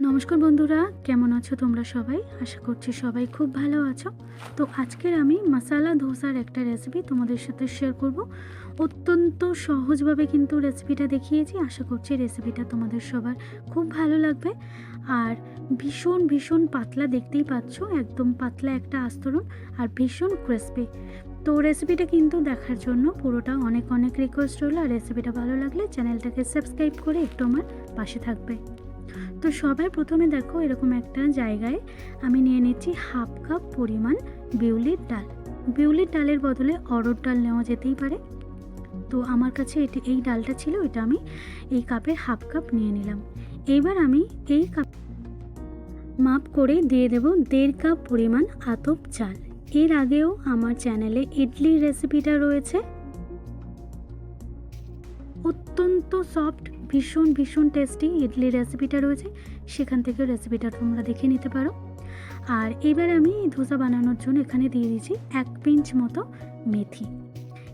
নমস্কার বন্ধুরা, কেমন আছো তোমরা সবাই? আশা করছি সবাই খুব ভালো আছো। তো আজকের আমি মশালা ধোসার একটা রেসিপি তোমাদের সাথে শেয়ার করব। অত্যন্ত সহজভাবে কিন্তু রেসিপিটা দেখিয়েছি। আশা করছি রেসিপিটা তোমাদের সবার খুব ভালো লাগবে। আর ভীষণ ভীষণ পাতলা দেখতেই পাচ্ছ, একদম পাতলা একটা আস্তরণ আর ভীষণ ক্রিসপি তো রেসিপিটা কিন্তু দেখার জন্য পুরোটা অনেক অনেক রিকোয়েস্ট রইল। আর রেসিপিটা ভালো লাগলে চ্যানেলটাকে সাবস্ক্রাইব করে একটু আমার পাশে থাকবে। তো সবাই প্রথমে দেখো এরকম একটা জায়গায় আমি নিয়ে নিচ্ছি হাফ কাপ পরিমাণ বিউলির ডাল। বিউলির ডালের বদলে অরড় ডাল নেওয়া যেতেই পারে। তো আমার কাছে এটি, এই ডালটা ছিল, এটা আমি এই কাপের হাফ কাপ নিয়ে নিলাম। এইবার আমি এই কাপ মাপ করে দিয়ে দেব দেড় কাপ পরিমাণ আতপ চাল। এর আগেও আমার চ্যানেলে ইডলির রেসিপিটা রয়েছে। অত্যন্ত সফট ভীষণ ভীষণ টেস্টি ইডলি রেসিপিটা রয়েছে। সেখান থেকে রেসিপিটা তোমরা দেখে নিতে পারো। আর এবার আমি ধোসা বানানোর জন্য এখানে দিয়ে দিয়েছি এক পিঞ্চ মতো মেথি।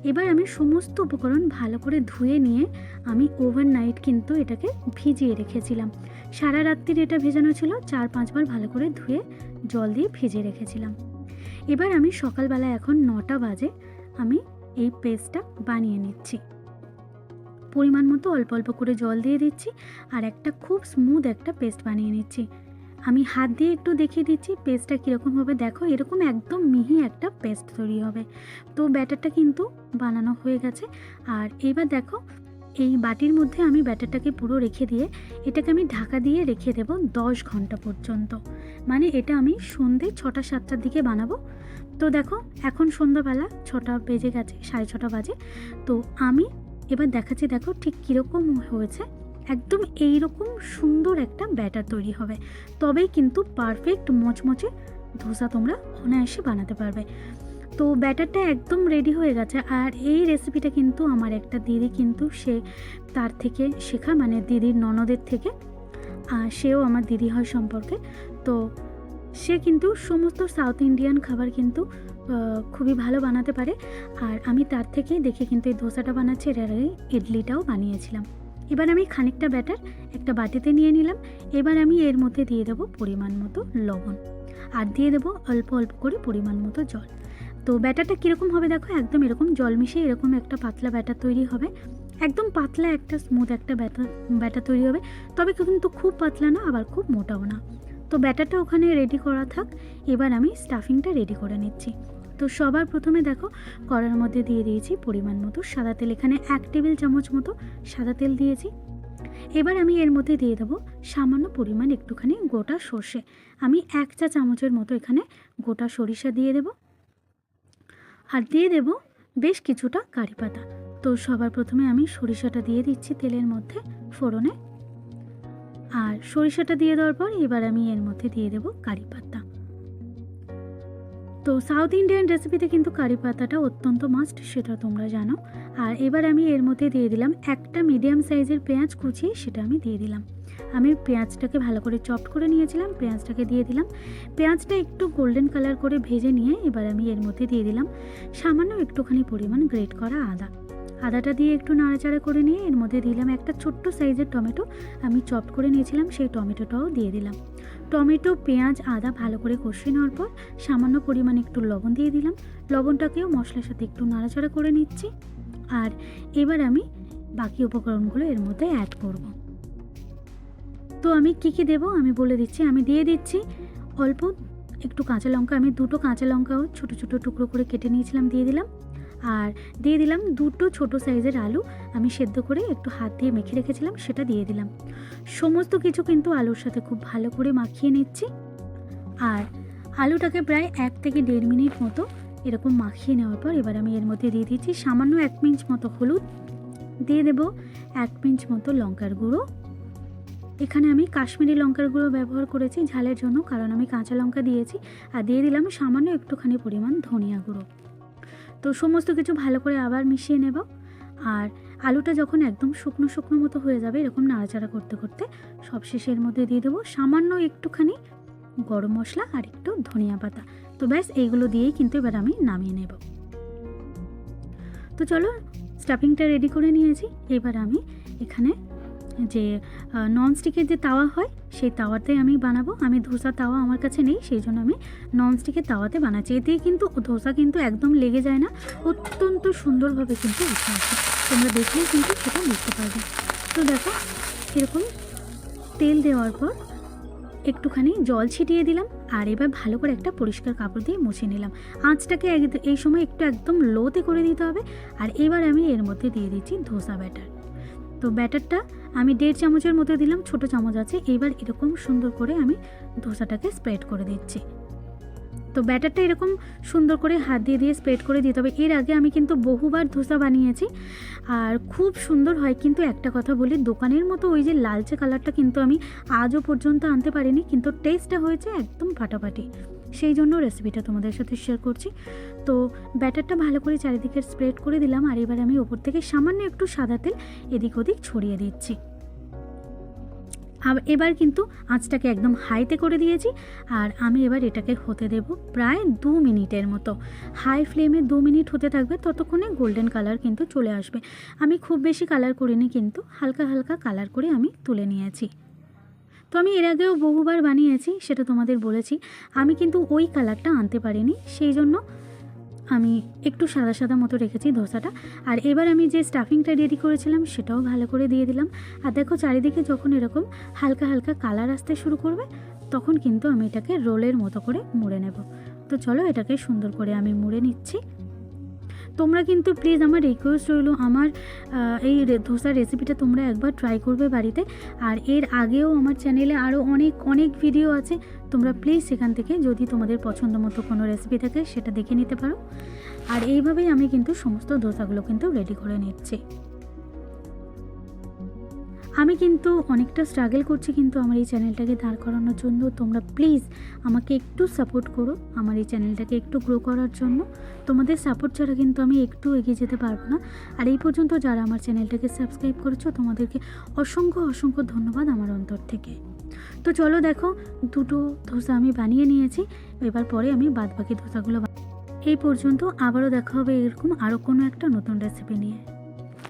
এবার আমি সমস্ত উপকরণ ভালো করে ধুয়ে নিয়ে আমি ওভারনাইট কিন্তু এটাকে ভিজিয়ে রেখেছিলাম। সারা রাত্রির এটা ভেজানো ছিল, চার, পাঁচবার ভালো করে ধুয়ে জল দিয়ে ভিজিয়ে রেখেছিলাম। এবার আমি সকালবেলা এখন নটা বাজে, আমি এই পেস্টটা বানিয়ে নিচ্ছি। পরিমাণ মতো অল্প অল্প করে জল দিয়ে দিচ্ছি আর একটা খুব স্মুথ একটা পেস্ট বানিয়ে নিচ্ছি। আমি হাত দিয়ে একটু দেখিয়ে দিচ্ছি পেস্টটা কীরকম হবে দেখো, এরকম একদম মিহি একটা পেস্ট তৈরি হবে। তো ব্যাটারটা কিন্তু বানানো হয়ে গেছে। আর এবার দেখো, এই বাটির মধ্যে আমি ব্যাটারটাকে পুরো রেখে দিয়ে এটাকে আমি ঢাকা দিয়ে রেখে দেব দশ ঘণ্টা পর্যন্ত। মানে এটা আমি সন্ধে ছটা, সাতটার দিকে বানাবো। তো দেখো, এখন সন্ধ্যাবেলা ছটা বেজে গেছে, সাড়ে ছটা বাজে। তো আমি এবার দেখাচ্ছি, দেখো ঠিক কীরকম হয়েছে। একদম এই রকম সুন্দর একটা ব্যাটার তৈরি হবে। তবেই কিন্তু পারফেক্ট মচমচে ধোসা তোমরা অনায়াসে বানাতে পারবে। তো ব্যাটারটা একদম রেডি হয়ে গেছে। আর এই রেসিপিটা কিন্তু আমার একটা দিদি কিন্তু সে তার থেকে শেখা মানে দিদির ননদের থেকে। আর সেও আমার দিদি হয় সম্পর্কে। তো সে কিন্তু সমস্ত সাউথ ইন্ডিয়ান খাবার কিন্তু খুবই ভালো বানাতে পারে। আর আমি তার থেকেই দেখে কিন্তু এই ধোসাটা বানাচ্ছি, এর আগে ইডলিটাও বানিয়েছিলাম। এবার আমি খানিকটা ব্যাটার একটা বাটিতে নিয়ে নিলাম। এবার আমি এর মধ্যে দিয়ে দেবো পরিমাণ মতো লবণ। আর দিয়ে দেবো অল্প অল্প করে পরিমাণ মতো জল। তো ব্যাটারটা কীরকম হবে দেখো, একদম এরকম জল মিশিয়ে এরকম একটা পাতলা ব্যাটার তৈরি হবে। একদম পাতলা একটা স্মুথ একটা ব্যাটার ব্যাটার তৈরি হবে। তবে কিন্তু খুব পাতলা না, আবার খুব মোটাও না। তো ব্যাটারটা ওখানে রেডি করা থাক। এবার আমি স্টাফিংটা রেডি করে নিচ্ছি। তো সবার প্রথমে দেখো, কড়ার মধ্যে দিয়ে দিয়েছি পরিমাণ মতো সাদা তেল। এখানে এক টেবিল চামচ মতো সাদা তেল দিয়েছি। এবার আমি এর মধ্যে দিয়ে দেবো সামান্য পরিমাণ একটুখানি গোটা সর্ষে। আমি এক চা চামচের মতো এখানে গোটা সরিষা দিয়ে দেব। আর দিয়ে দেব বেশ কিছুটা কারি পাতা। তো সবার প্রথমে আমি সরিষাটা দিয়ে দিচ্ছি তেলের মধ্যে ফোড়নে। আর সরিষাটা দিয়ে দেওয়ার পর এবার আমি এর মধ্যে দিয়ে দেবো কারি পাতা। তো সাউথ ইন্ডিয়ান রেসিপিতে কিন্তু কারি পাতাটা অত্যন্ত মাস্ট, সেটা তোমরা জানো। আর এবার আমি এর মধ্যে দিয়ে দিলাম একটা মিডিয়াম সাইজের পেঁয়াজ কুচিয়ে সেটা আমি দিয়ে দিলাম। আমি পেঁয়াজটাকে ভালো করে চপড করে নিয়েছিলাম, পেঁয়াজটাকে দিয়ে দিলাম। পেঁয়াজটা একটু গোল্ডেন কালার করে ভেজে নিয়ে এবার আমি এর মধ্যে দিয়ে দিলাম সামান্য একটুখানি পরিমাণ গ্রেট করা আদা। আদাটা দিয়ে একটু নাড়াচাড়া করে নিয়ে এর মধ্যে দিলাম একটা ছোট্ট সাইজের টমেটো। আমি চপ করে নিয়েছিলাম, সেই টমেটোটাও দিয়ে দিলাম। টমেটো, পেঁয়াজ, আদা ভালো করে কষিয়ে নেওয়ার পর সামান্য পরিমাণে একটু লবণ দিয়ে দিলাম। লবণটাকেও মশলার সাথে একটু নাড়াচাড়া করে নিচ্ছি। আর এবার আমি বাকি উপকরণগুলো এর মধ্যে অ্যাড করব। তো আমি কি কি দেবো? আমি বলে দিচ্ছি, আমি দিয়ে দিচ্ছি অল্প একটু কাঁচা লঙ্কা। আমি দুটো কাঁচা লঙ্কাও ছোটো ছোটো টুকরো করে কেটে নিয়েছিলাম, দিয়ে দিলাম। আর দিয়ে দিলাম দুটো ছোট সাইজের আলু। আমি সেদ্ধ করে একটু হাত দিয়ে মেখে রেখেছিলাম, সেটা দিয়ে দিলাম। সমস্ত কিছু কিন্তু আলুর সাথে খুব ভালো করে মাখিয়ে নিচ্ছি। আর আলুটাকে প্রায় এক থেকে দেড় মিনিট মতো এরকম মাখিয়ে নেওয়ার পর এবার আমি এর মধ্যে দিয়ে দিচ্ছি সামান্য এক পিঞ্চ মতো হলুদ। দিয়ে দেব এক পিঞ্চ মতো লঙ্কার গুঁড়ো। এখানে আমি কাশ্মীরি লঙ্কার গুঁড়ো ব্যবহার করেছি ঝালের জন্য, কারণ আমি কাঁচা লঙ্কা দিয়েছি। আর দিয়ে দিলাম সামান্য একটুখানি পরিমাণ ধনিয়া গুঁড়ো। তো সমস্ত কিছু ভালো করে আবার মিশিয়ে নেব। আর আলুটা যখন একদম শুকনো শুকনো মতো হয়ে যাবে, এরকম নাড়াচাড়া করতে করতে সবশেষে এর মধ্যে দিয়ে দেবো সামান্য একটুখানি গরম মশলা আর একটু ধনিয়া পাতা। তো ব্যাস, এইগুলো দিয়েই কিন্তু এবার আমি নামিয়ে নেব। তো চলো স্টাফিংটা রেডি করে নিয়েছি। এবার আমি এখানে যে ননস্টিকের যে তাওয়া হয়, সেই তাওয়াতে আমি বানাবো। আমি ধোসা তাওয়া আমার কাছে নেই, সেই জন্য আমি ননস্টিকের তাওয়াতে বানাচ্ছি। এতেই কিন্তু ধোসা কিন্তু একদম লেগে যায় না, অত্যন্ত সুন্দরভাবে কিন্তু উঠে আসে। তোমরা দেখলেই কিন্তু সেটা বুঝতে পারবে। তো দেখো, এরকম তেল দেওয়ার পর একটুখানি জল ছিটিয়ে দিলাম, আর এবার ভালো করে একটা পরিষ্কার কাপড় দিয়ে মুছে নিলাম। আঁচটাকে এই সময় একটু একদম লোতে করে দিতে হবে, আর এবার আমি এর মধ্যে দিয়ে দিচ্ছি ধোসা ব্যাটার তো ব্যাটারটা আমি দেড় চামচের মতো দিলাম, ছোট চামচ আছে। এবার এরকম সুন্দর করে আমি ধোসাটাকে স্প্রেড করে দিচ্ছি। তো ব্যাটারটা এরকম সুন্দর করে হাত দিয়ে দিয়ে স্প্রেড করে দিতে হবে। এর আগে আমি কিন্তু বহুবার ধোসা বানিয়েছি আর খুব সুন্দর হয়। কিন্তু একটা কথা বলি, দোকানের মতো ওই যে লালচে কালারটা কিন্তু আমি আজও পর্যন্ত আনতে পারিনি। কিন্তু টেস্টটা হয়েছে একদম ফাটাফাটি। সেই জন্য রেসিপিটা তোমাদের সাথে শেয়ার করছি। তো ব্যাটারটা ভালো করে চারিদিকে স্প্রেড করে দিলাম আর এবার আমি ওপর থেকে সামান্য একটু সাদা তেল এদিক ওদিক ছড়িয়ে দিচ্ছি। এবার কিন্তু আঁচটাকে একদম হাইতে করে দিয়েছি আর আমি এবার এটাকে হতে দেব প্রায় দু মিনিটের মতো। হাই ফ্লেমে দু মিনিট হতে থাকবে, ততক্ষণে গোল্ডেন কালার কিন্তু চলে আসবে। আমি খুব বেশি কালার করিনি কিন্তু, হালকা হালকা কালার করে আমি তুলে নিয়েছি। তো আমি এর আগেও বহুবার বানিয়েছি, সেটা তোমাদের বলেছি। আমি কিন্তু ওই কালারটা আনতে পারিনি, সেই জন্য আমি একটু সাদা সাদা মতো রেখেছি ধোসাটা। আর এবার আমি যে স্টাফিংটা রেডি করেছিলাম, সেটাও ভালো করে দিয়ে দিলাম। আর দেখো চারিদিকে যখন এরকম হালকা হালকা কালার আসতে শুরু করবে, তখন কিন্তু আমি এটাকে রোলের মতো করে মুড়ে নেব। তো চলো এটাকে সুন্দর করে আমি মুড়ে নিচ্ছি। তোমরা কিন্তু প্লিজ আমার রিকোয়েস্ট রইল, আমার এই ধোসার রেসিপিটা তোমরা একবার ট্রাই করবে বাড়িতে। আর এর আগেও আমার চ্যানেলে আরও অনেক অনেক ভিডিও আছে। তোমরা প্লিজ সেখান থেকে যদি তোমাদের পছন্দ মতো কোনো রেসিপি থাকে সেটা দেখে নিতে পারো। আর এইভাবেই আমি কিন্তু সমস্ত ধোসাগুলো কিন্তু রেডি করে নিচ্ছি। আমি কিন্তু অনেকটা স্ট্রাগল করছি কিন্তু আমার এই চ্যানেলটাকে দাঁড় করানোর জন্য। তোমরা প্লিজ আমাকে একটু সাপোর্ট করো আমার এই চ্যানেলটাকে একটু গ্রো করার জন্য। তোমাদের সাপোর্ট ছাড়া কিন্তু আমি একটু এগিয়ে যেতে পারব না। আর এই পর্যন্ত যারা আমার চ্যানেলটাকে সাবস্ক্রাইব করেছ, তোমাদেরকে অসংখ্য অসংখ্য ধন্যবাদ আমার অন্তর থেকে। তো চলো দেখো, দুটো ধোসা আমি বানিয়ে নিয়েছি। এবার পরে আমি বাদবাকি ধোসাগুলো এই পর্যন্ত আবারও দেখা হবে এরকম আরও কোনো একটা নতুন রেসিপি নিয়ে।